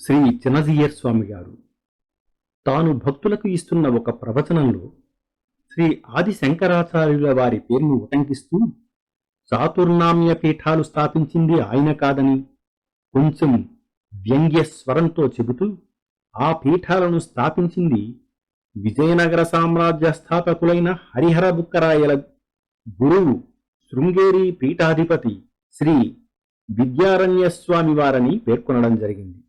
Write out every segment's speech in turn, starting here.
శ్రీ చిన్నజీయర్ స్వామి గారు. తాను భక్తులకు ఇస్తున్న ఒక ప్రవచనంలో శ్రీ ఆది శంకరాచార్యుల వారి పేరును ఉటంకిస్తూ చాతుర్నామ్య పీఠాలు స్థాపించింది ఆయన కాదని కొంచెం వ్యంగ్య స్వరంతో చెబుతూ ఆ పీఠాలను స్థాపించింది విజయనగర సామ్రాజ్య స్థాపకులైన హరిహర బుక్కరాయల గురువు శృంగేరి పీఠాధిపతి శ్రీ విద్యారణ్య స్వామి వారని పేర్కొనడం జరిగింది.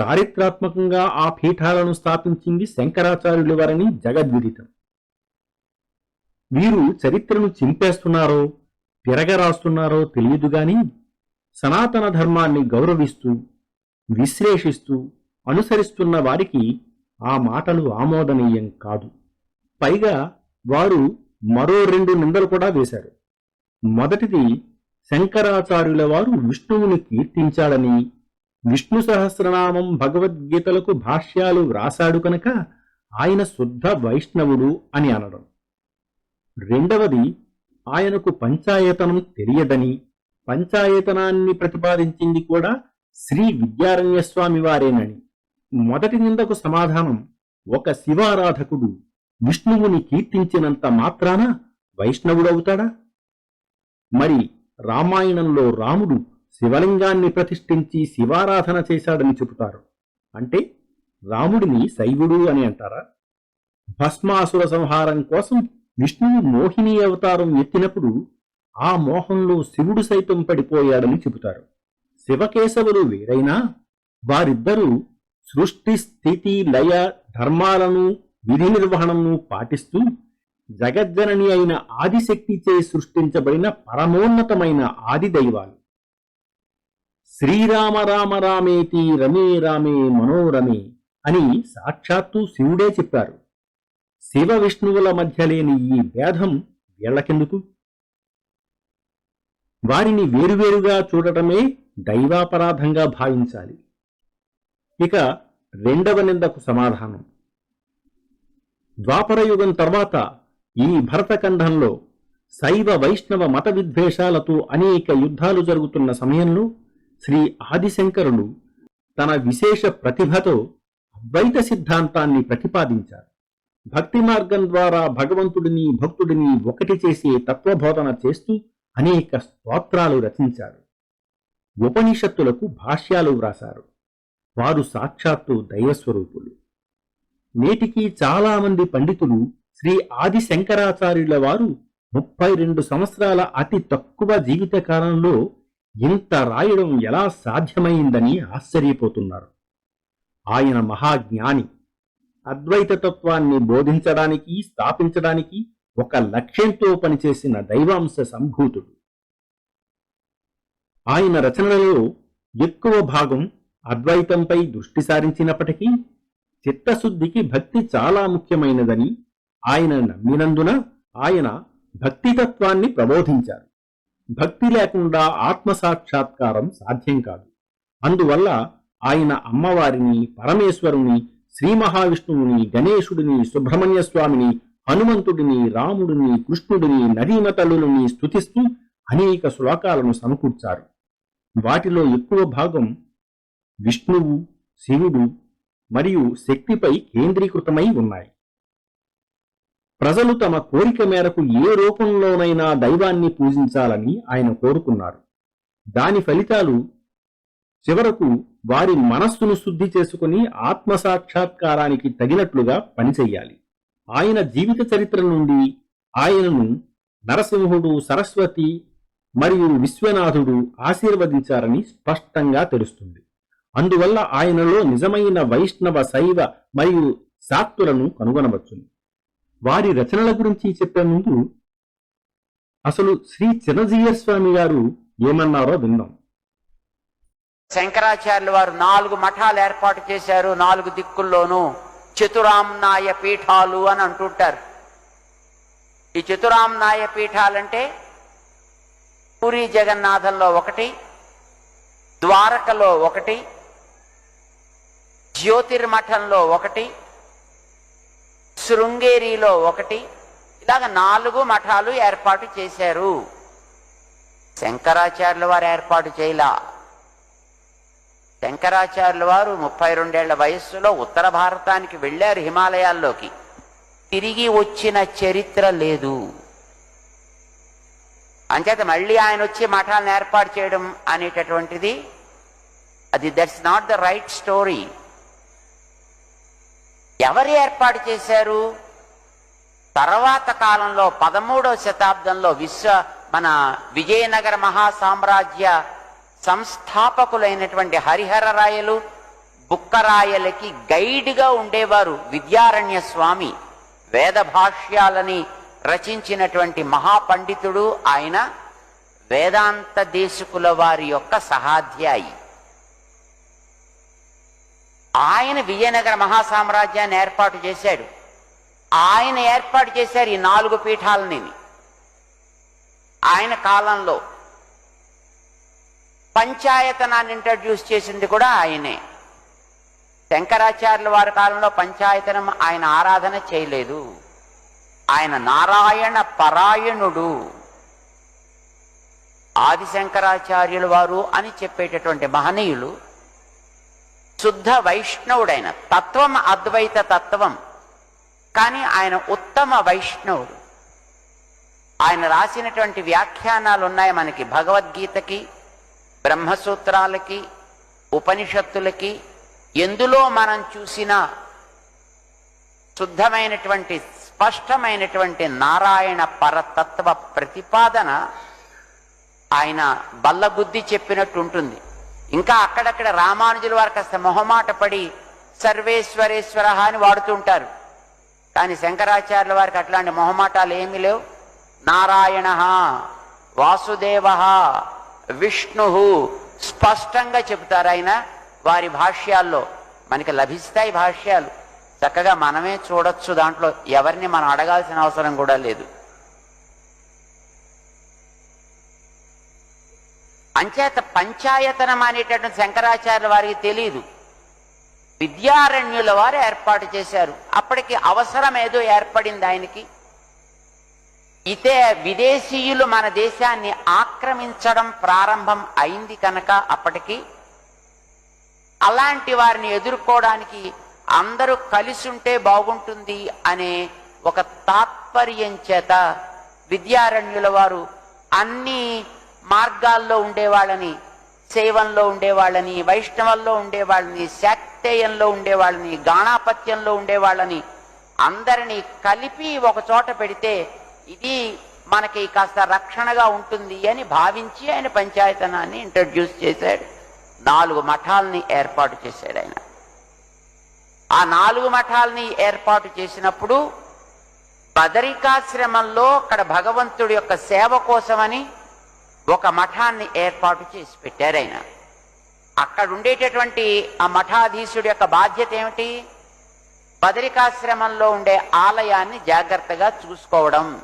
చారిత్రాత్మకంగా ఆ పీఠాలను స్థాపించింది శంకరాచార్యుల వారని జగద్విదితం. వీరు చరిత్రను చింపేస్తున్నారో తిరగరాస్తున్నారో తెలియదు గాని సనాతన ధర్మాన్ని గౌరవిస్తూ విశ్లేషిస్తూ అనుసరిస్తున్న వారికి ఆ మాటలు ఆమోదనీయం కాదు. పైగా వారు మరో రెండు నిందలు కూడా వేశారు. మొదటిది శంకరాచార్యుల వారు విష్ణువుని కీర్తించాడని విష్ణు సహస్రనామం భగవద్గీతలకు భాష్యాలు వ్రాసాడు కనుక ఆయన శుద్ధ వైష్ణవుడు అని అనడం. రెండవది ఆయనకు పంచాయతనం తెలియదని పంచాయతనాన్ని ప్రతిపాదించింది కూడా శ్రీ విద్యారణ్యస్వామి వారేనని. మొదటి నిందకు సమాధానం ఒక శివారాధకుడు విష్ణువుని కీర్తించినంత మాత్రాన వైష్ణవుడవుతాడా? మరి రామాయణంలో రాముడు శివలింగాన్ని ప్రతిష్ఠించి శివారాధన చేశాడని చెబుతారు. అంటే రాముడిని శైవుడు అని అంటారా? భస్మాసుర సంహారం కోసం విష్ణువు మోహిని అవతారం ఎత్తినప్పుడు ఆ మోహంలో శివుడు సైతం పడిపోయాడని చెబుతారు. శివకేశవులు వేరైనా వారిద్దరూ సృష్టి స్థితి లయ ధర్మాలను విధి నిర్వహణను పాటిస్తూ జగజ్జనని అయిన ఆదిశక్తిచే సృష్టించబడిన పరమోన్నతమైన ఆది దైవాలు శ్రీరామ రామ రామేతి రమే రామే మనోరమే అని సాక్షాత్తు శివుడే చెప్పారు. శివ విష్ణువుల మధ్య లేని ఈ భేదం వీళ్ళకెందుకు? వారిని వేరువేరుగా చూడటమే దైవాపరాధంగా భావించాలి. ఇక రెండవ నిందకు సమాధానం. ద్వాపరయుగం తర్వాత ఈ భరతఖండంలో శైవ వైష్ణవ మత విద్వేషాలతో అనేక యుద్ధాలు జరుగుతున్న సమయంలో శ్రీ ఆదిశంకరులు తన విశేష ప్రతిభతో అద్వైత సిద్ధాంతాన్ని ప్రతిపాదించారు. భక్తి మార్గం ద్వారా భగవంతుడిని భక్తుడిని ఒకటి చేసే తత్వబోధన చేస్తూ అనేక స్తోత్రాలు రచించారు. ఉపనిషత్తులకు భాష్యాలు వ్రాశారు. వారు సాక్షాత్తు దైవస్వరూపులు. నేటికి చాలా మంది పండితులు శ్రీ ఆది శంకరాచార్యుల వారు ముప్పై రెండు సంవత్సరాల అతి తక్కువ జీవిత కాలంలో ఇంత రాయడం ఎలా సాధ్యమైందని ఆశ్చర్యపోతున్నారు. ఆయన మహాజ్ఞాని. అద్వైత తత్వాన్ని బోధించడానికి స్థాపించడానికి ఒక లక్ష్యంతో పనిచేసిన దైవాంశ సంభూతుడు. ఆయన రచనలలో ఎక్కువ భాగం అద్వైతంపై దృష్టి సారించినప్పటికీ చిత్తశుద్ధికి భక్తి చాలా ముఖ్యమైనదని ఆయన నమ్మినందున ఆయన భక్తితత్వాన్ని ప్రబోధించారు. భక్తి లేకుండా ఆత్మసాక్షాత్కారం సాధ్యం కాదు. అందువల్ల ఆయన అమ్మవారిని పరమేశ్వరుని శ్రీ మహావిష్ణువుని గణేశుడిని సుబ్రహ్మణ్య స్వామిని హనుమంతుడిని రాముడిని కృష్ణుడిని నదీమతలుని స్తుతిస్తూ అనేక శ్లోకాలను సమకూర్చారు. వాటిలో ఎక్కువ భాగం విష్ణువు శివుడు మరియు శక్తిపై కేంద్రీకృతమై ఉన్నాయి. ప్రజలు తమ కోరిక మేరకు ఏ రూపంలోనైనా దైవాన్ని పూజించాలని ఆయన కోరుకున్నారు. దాని ఫలితాలు చివరకు వారి మనస్సును శుద్ధి చేసుకుని ఆత్మసాక్షాత్కారానికి తగినట్లుగా పనిచేయాలి. ఆయన జీవిత చరిత్ర నుండి ఆయనను నరసింహుడు సరస్వతి మరియు విశ్వనాథుడు ఆశీర్వదించారని స్పష్టంగా తెలుస్తుంది. అందువల్ల ఆయనలో నిజమైన వైష్ణవ శైవ మరియు శాక్తులను కనుగొనవచ్చును. వారి రచనల గురించి చెప్పే ముందు అసలు శ్రీ చిరంజీవ స్వామి గారు ఏమన్నారో విందాం. శంకరాచార్యుల వారు నాలుగు మఠాలు ఏర్పాటు చేశారు నాలుగు దిక్కుల్లోనూ చతురామ్నాయ పీఠాలు అని అంటుంటారు. ఈ చతురామ్నాయ పీఠాలంటే పూరి జగన్నాథంలో ఒకటి ద్వారకలో ఒకటి జ్యోతిర్మఠంలో ఒకటి శృంగేరిలో ఒకటి ఇలాగ నాలుగు మఠాలు ఏర్పాటు చేశారు. శంకరాచార్యుల వారు ఏర్పాటు చేయలా. శంకరాచార్యుల వారు ముప్పై రెండేళ్ళ వయస్సులో ఉత్తర భారతానికి వెళ్ళారు హిమాలయాల్లోకి. తిరిగి వచ్చిన చరిత్ర లేదు. అంచేత మళ్ళీ ఆయన వచ్చి మఠాలను ఏర్పాటు చేయడం అనేటటువంటిది అది that's not the right story. ఎవరు ఏర్పాటు చేశారు? తర్వాత కాలంలో పదమూడవ శతాబ్దంలో విశ్వ మన విజయనగర మహాసామ్రాజ్య సంస్థాపకులైనటువంటి హరిహర రాయలు బుక్కరాయలకి గైడ్గా ఉండేవారు విద్యారణ్య స్వామి. వేద భాష్యాలని రచించినటువంటి మహాపండితుడు ఆయన వేదాంత దేశకుల వారి యొక్క సహాధ్యాయి. ఆయన విజయనగర మహాసామ్రాజ్యాన్ని ఏర్పాటు చేశాడు. ఆయన ఏర్పాటు చేశారు ఈ నాలుగు పీఠాలని. ఆయన కాలంలో పంచాయతనాన్ని ఇంట్రడ్యూస్ చేసింది కూడా ఆయనే. శంకరాచార్యుల వారి కాలంలో పంచాయతనం ఆయన ఆరాధన చేయలేదు. ఆయన నారాయణ పరాయణుడు. ఆది శంకరాచార్యుల వారు అని చెప్పేటటువంటి మహనీయులు శుద్ధ వైష్ణవుడైన తత్వం అద్వైత తత్వం. కానీ ఆయన ఉత్తమ వైష్ణవుడు. ఆయన రాసినటువంటి వ్యాఖ్యానాలు ఉన్నాయి మనకి భగవద్గీతకి బ్రహ్మసూత్రాలకి ఉపనిషత్తులకి. ఎందులో మనం చూసినా శుద్ధమైనటువంటి స్పష్టమైనటువంటి నారాయణ పరతత్వ ప్రతిపాదన ఆయన బల్లబుద్ధి చెప్పినట్టు ఉంటుంది ఇంకా అక్కడక్కడ రామానుజుల వారు కాస్త మొహమాట పడి సర్వేశ్వరేశ్వర అని వాడుతుంటారు కానీ శంకరాచార్యుల వారికి అట్లాంటి మొహమాటాలు ఏమీ లేవు. నారాయణ వాసుదేవ విష్ణు స్పష్టంగా చెబుతారు ఆయన వారి భాష్యాల్లో. మనకి లభిస్తాయి భాష్యాలు. చక్కగా మనమే చూడొచ్చు దాంట్లో. ఎవరిని మనం అడగాల్సిన అవసరం కూడా లేదు. అంచేత పంచాయతనం అనేటటువంటి శంకరాచార్య వారికి తెలియదు విద్యారణ్యుల వారు ఏర్పాటు చేశారు. అప్పటికి అవసరం ఏదో ఏర్పడింది ఆయనకి. ఇతే విదేశీయులు మన దేశాన్ని ఆక్రమించడం ప్రారంభం అయింది కనుక అప్పటికి అలాంటి వారిని ఎదుర్కోవడానికి అందరూ కలిసి ఉంటే బాగుంటుంది అనే ఒక తాత్పర్యం చేత విద్యారణ్యుల వారు అన్ని మార్గాల్లో ఉండేవాళ్ళని శైవంలో ఉండేవాళ్ళని వైష్ణవంలో ఉండేవాళ్ళని శాక్తేయంలో ఉండేవాళ్ళని గాణాపత్యంలో ఉండేవాళ్ళని అందరినీ కలిపి ఒక చోట పెడితే ఇది మనకి కాస్త రక్షణగా ఉంటుంది అని భావించి ఆయన పంచాయతనాన్ని ఇంట్రడ్యూస్ చేశాడు. నాలుగు మఠాలని ఏర్పాటు చేశాడు ఆయన. ఆ నాలుగు మఠాలని ఏర్పాటు చేసినప్పుడు బదరికాశ్రమంలో అక్కడ భగవంతుడి యొక్క సేవ కోసమని ఒక మఠాన్ని ఏర్పాటు చేసి పెట్టారు ఆయన. అక్కడ ఉండేటటువంటి ఆ మఠాధీశుడి యొక్క బాధ్యత ఏమిటి? బదరికాశ్రమంలో ఉండే ఆలయాన్ని జాగ్రత్తగా చూసుకోవడం.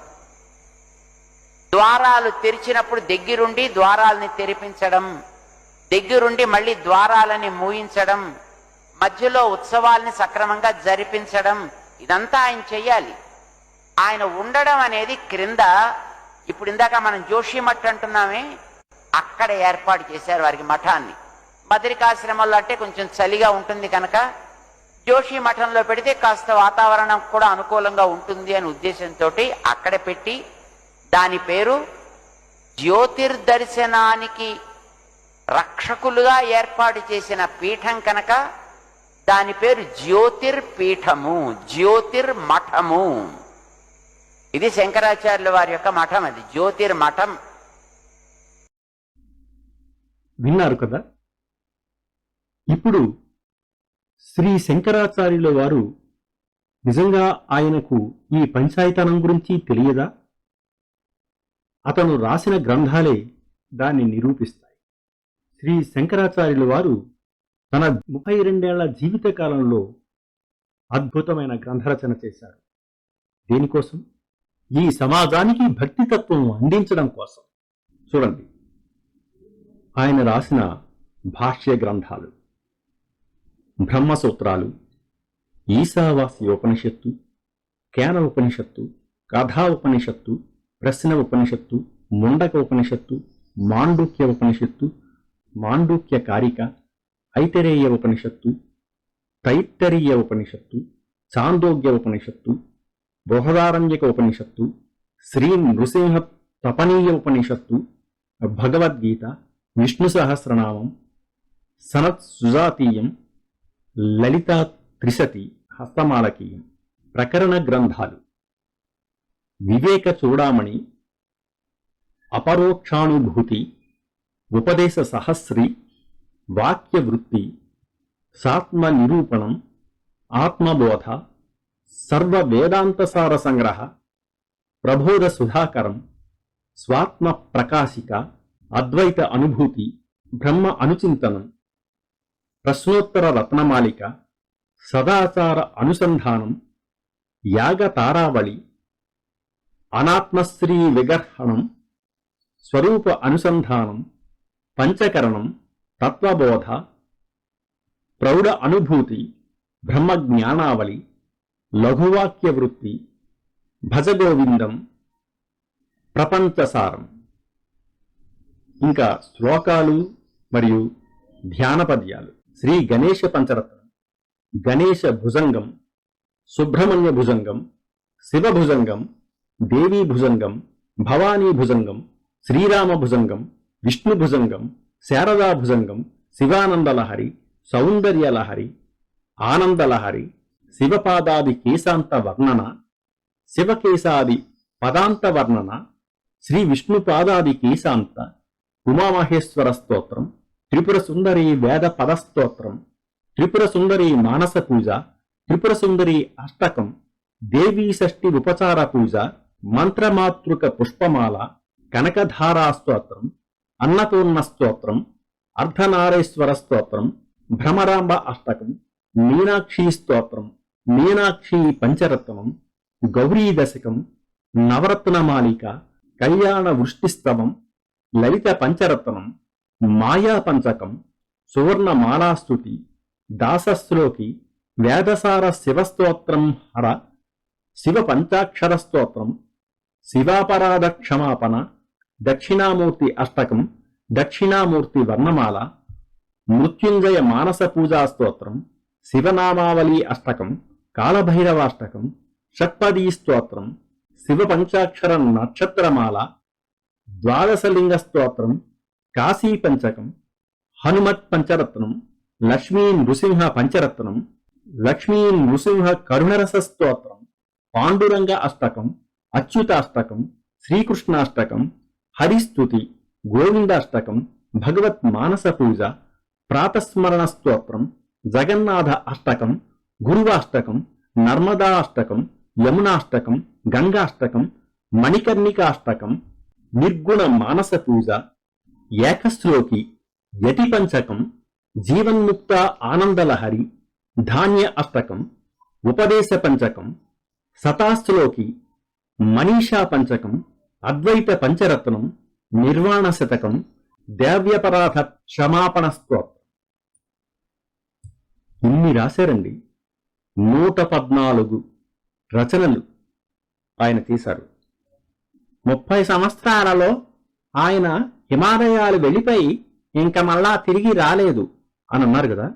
ద్వారాలు తెరిచినప్పుడు దగ్గరుండి ద్వారాలని తెరిపించడం. దగ్గరుండి మళ్ళీ ద్వారాలని మూయించడం. మధ్యలో ఉత్సవాల్ని సక్రమంగా జరిపించడం. ఇదంతా ఆయన చెయ్యాలి. ఆయన ఉండడం అనేది క్రింద ఇప్పుడు ఇందాక మనం జోషి మఠ్ అంటున్నామే అక్కడ ఏర్పాటు చేశారు వారికి మఠాన్ని. బద్రికాశ్రమంలో అంటే కొంచెం చలిగా ఉంటుంది కనుక జోషి మఠంలో పెడితే కాస్త వాతావరణం కూడా అనుకూలంగా ఉంటుంది అనే ఉద్దేశంతో అక్కడ పెట్టి దాని పేరు జ్యోతిర్దర్శనానికి రక్షకులుగా ఏర్పాటు చేసిన పీఠం కనుక దాని పేరు జ్యోతిర్పీఠము జ్యోతిర్మఠము. ఇది శంకరాచార్యుల వారి యొక్క మఠం అది జ్యోతిర్మఠం విన్నారు కదా? ఇప్పుడు శ్రీ శంకరాచార్యుల వారు నిజంగా ఆయనకు ఈ పంచాయతనం గురించి తెలియదా? అతను రాసిన గ్రంథాలే దాన్ని నిరూపిస్తాయి. శ్రీ శంకరాచార్యుల వారు తన ముప్పై రెండేళ్ళ జీవిత కాలంలో అద్భుతమైన గ్రంథరచన చేశారు. దేనికోసం? ఈ సమాజానికి భక్తితత్వం అందించడం కోసం. చూడండి. ఆయన రాసిన భాష్య గ్రంథాలు బ్రహ్మసూత్రాలు ఈశావాస్య ఉపనిషత్తు కేన ఉపనిషత్తు కథా ఉపనిషత్తు ప్రశ్న ఉపనిషత్తు ముండక ఉపనిషత్తు మాండూక్య ఉపనిషత్తు మాండూక్య కారిక ఐతరేయ ఉపనిషత్తు తైత్తరీయ ఉపనిషత్తు చాందోగ్య ఉపనిషత్తు బృహదారణ్యక ఉపనిషత్తు శ్రీ నృసింహ తపనీయ ఉపనిషత్తు భగవద్గీత విష్ణు సహస్రనామం సనత్ సుజాతీయం లలిత త్రిశతి హస్తమాలకీయం ప్రకరణ గ్రంథాలు. వివేక చూడామణి అపరోక్షానుభూతి ఉపదేశ సహస్రి వాక్య వృత్తి సాత్మ నిరూపణం ఆత్మబోధ సర్వ వేదాంతసార సంగ్రహ ప్రబోధ సుధాకరం స్వాత్మ ప్రకాశిక అద్వైత అనుభూతి బ్రహ్మ అనుచింతనం ప్రశ్నోత్తర రత్నమాలిక సదాచార అనుసంధానం యాగ తారావళి అనాత్మశ్రీ విగర్హణం స్వరూప అనుసంధానం పంచకరణం తత్వబోధ ప్రౌఢ అనుభూతి బ్రహ్మజ్ఞానావళి లఘువాక్య వృత్తి భజగోవిందం ప్రపంచసారం ఇంకా శ్లోకాలు మరియు ధ్యానపద్యాలు శ్రీ గణేశ పంచరత్నం గణేశ భుజంగం సుబ్రహ్మణ్య భుజంగం శివ భుజంగం దేవీ భుజంగం భవానీ భుజంగం శ్రీరామ భుజంగం విష్ణు భుజంగం శారదా భుజంగం శివానందలహరి సౌందర్యలహరి ఆనందలహరి శివపాదాది కేశాంత వర్ణన శివకేశాది పదాంత వర్ణన శ్రీ విష్ణుపాదాది కేశాంత ఉమామహేశ్వర స్తోత్రం త్రిపుర సుందరి వేద పదస్తోత్రం త్రిపుర సుందరి మానస పూజ త్రిపుర సుందరి అష్టకం దేవీ షష్ఠి ఉపచార పూజ మంత్రమాతృక పుష్పమాల కనకధారా స్తోత్రం అన్నపూర్ణ స్తోత్రం అర్ధనారేశ్వర స్తోత్రం భ్రమరాంబ అష్టకం మీనాక్షి స్తోత్రం. మీనాక్షి పంచరత్నం గౌరీ దశకం నవరత్నమాలిక కళ్యాణ వృష్టిస్తవం లలిత పంచరత్నం మాయా పంచకం సువర్ణమాలాస్తుతి దాసశ్లోకి వేదసార శివస్తోత్రం హర శివ పంచాక్షర స్తోత్రం శివాపరాధ క్షమాపణ దక్షిణామూర్తి అష్టకం దక్షిణామూర్తి వర్ణమాల మృత్యుంజయ మానస పూజా స్తోత్రం శివనామావళి అష్టకం కాలభైరవాష్టకం షట్పదీ స్తోత్రం శివ పంచాక్షర నక్షత్రమాల ద్వాదశలింగ స్తోత్రం కాశీ పంచకం హనుమత్ పంచరత్నం లక్ష్మీ నృసింహ పంచరత్నం లక్ష్మీ నృసింహ కరుణరస స్తోత్రం పాండురంగ అష్టకం అచ్యుతాష్టకం శ్రీకృష్ణాష్టకం హరిస్తుతి గోవిందాష్టకం భగవత్ మానస పూజ ప్రాతస్మరణ స్తోత్రం జగన్నాథ అష్టకం గురువాష్టకం నర్మదాష్టకం యమునాష్టకం గంగాష్టకం మణికర్ణికాష్టకం నిర్గుణ మానస పూజ ఏకశ్లోకి యతిపంచకం జీవన్ముక్త ఆనందలహరి ధాన్య అష్టకం ఉపదేశ పంచకం శతాశ్లోకి మనీషా పంచకం అద్వైత పంచరత్నం నిర్వాణ శతకం దేవ్యపరాధ క్షమాపణ స్తోత్రం. ఇన్ని రాశారండి. నూట పద్నాలుగు రచనలు ఆయన తీశారు. ముప్పై సంవత్సరాలలో ఆయన హిమాలయాలు వెళ్ళిపోయి ఇంక మళ్ళా తిరిగి రాలేదు అని అన్నారు కదా.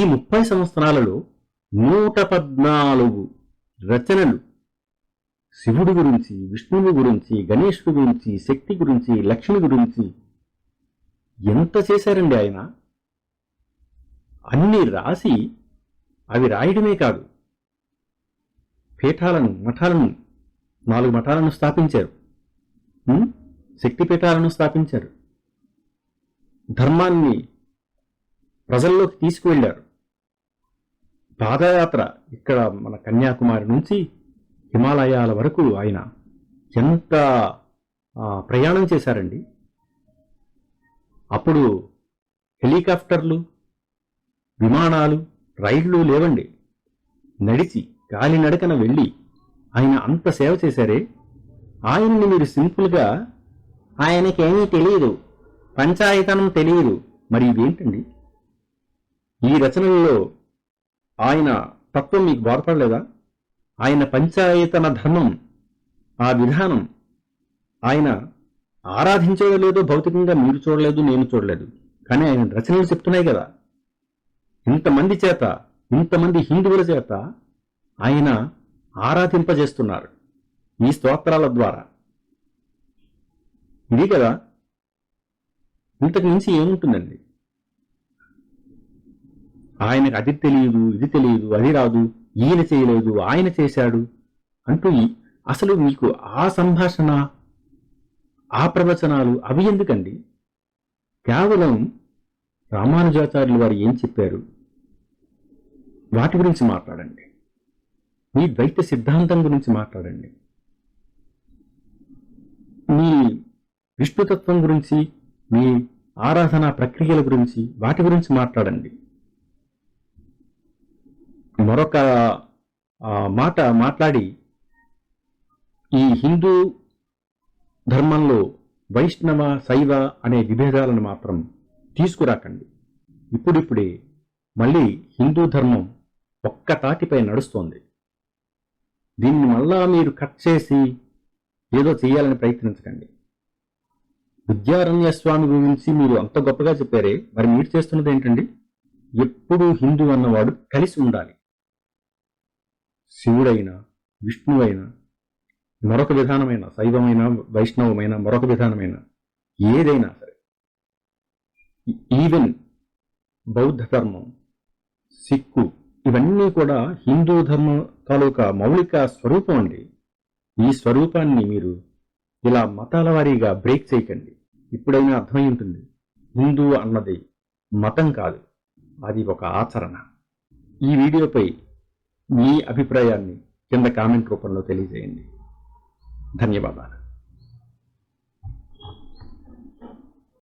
ఈ ముప్పై సంవత్సరాలలో నూట పద్నాలుగు రచనలు శివుడి గురించి విష్ణువు గురించి గణేశుడి గురించి శక్తి గురించి లక్ష్మి గురించి ఎంత చేశారండి ఆయన? అన్ని రాసి అవి రాయడమే కాదు పీఠాలను మఠాలను నాలుగు మఠాలను స్థాపించారు. శక్తిపీఠాలను శక్తి పీఠాలను స్థాపించారు. ధర్మాన్ని ప్రజల్లోకి తీసుకువెళ్ళారు. పాదయాత్ర ఇక్కడ మన కన్యాకుమారి నుంచి హిమాలయాల వరకు ఆయన ఎంత ప్రయాణం చేశారండి? అప్పుడు హెలికాప్టర్లు విమానాలు రైళ్ళు లేవండి. నడిచి కాలినడకన వెళ్ళి ఆయన అంత సేవ చేశారే? ఆయన్ని మీరు సింపుల్గా ఆయనకేమీ తెలియదు పంచాయతనం తెలియదు. మరి ఇవేంటండి ఈ రచనల్లో ఆయన తత్వం మీకు బాధపడలేదా? ఆయన పంచాయతన ధర్మం ఆ విధానం ఆయన ఆరాధించడో లేదో భౌతికంగా మీరు చూడలేదు నేను చూడలేదు. కానీ ఆయన రచనలు చెప్తున్నాయి కదా. ఇంతమంది చేత ఇంతమంది హిందువుల చేత ఆయన ఆరాధింపజేస్తున్నారు ఈ స్తోత్రాల ద్వారా. ఇది కదా? ఇంతకు మించి ఏముంటుందండి? ఆయనకు అది తెలియదు ఇది తెలియదు అది రాదు ఈయన చేయలేదు ఆయన చేశాడు అంటూ అసలు మీకు ఆ సంభాషణ ఆ ప్రవచనాలు అవి ఎందుకండి? కేవలం రామానుజాచార్యులు వారు ఏం చెప్పారు? వాటి గురించి మాట్లాడండి. మీ ద్వైత సిద్ధాంతం గురించి మాట్లాడండి. మీ విష్ణుతత్వం గురించి మీ ఆరాధనా ప్రక్రియల గురించి వాటి గురించి మాట్లాడండి. మరొక మాట మాట్లాడి ఈ హిందూ ధర్మంలో వైష్ణవ శైవ అనే విభేదాలను మాత్రం తీసుకురాకండి. ఇప్పుడిప్పుడే మళ్ళీ హిందూ ధర్మం ఒక్క తాటిపై నడుస్తోంది. దీన్ని మళ్ళా మీరు కట్ చేసి ఏదో చేయాలని ప్రయత్నించకండి. విద్యారణ్య స్వామి గురించి మీరు అంత గొప్పగా చెప్పారే మరి మీరు చేస్తున్నది ఏంటండి? ఎప్పుడూ హిందూ అన్నవాడు కలిసి ఉండాలి. శివుడైనా విష్ణువైనా మరొక విధానమైన శైవమైన వైష్ణవమైన మరొక విధానమైన ఏదైనా సరే ఈవెన్ బౌద్ధ ధర్మం సిక్కు ఇవన్నీ కూడా హిందూ ధర్మం తాలూకా మౌలిక స్వరూపం అండి. ఈ స్వరూపాన్ని మీరు ఇలా మతాల వారీగా బ్రేక్ చేయకండి. ఇప్పుడైనా అర్థమై ఉంటుంది హిందూ అన్నది మతం కాదు. అది ఒక ఆచరణ. ఈ వీడియోపై మీ అభిప్రాయాన్ని కింద కామెంట్ రూపంలో తెలియజేయండి. ధన్యవాదాలు.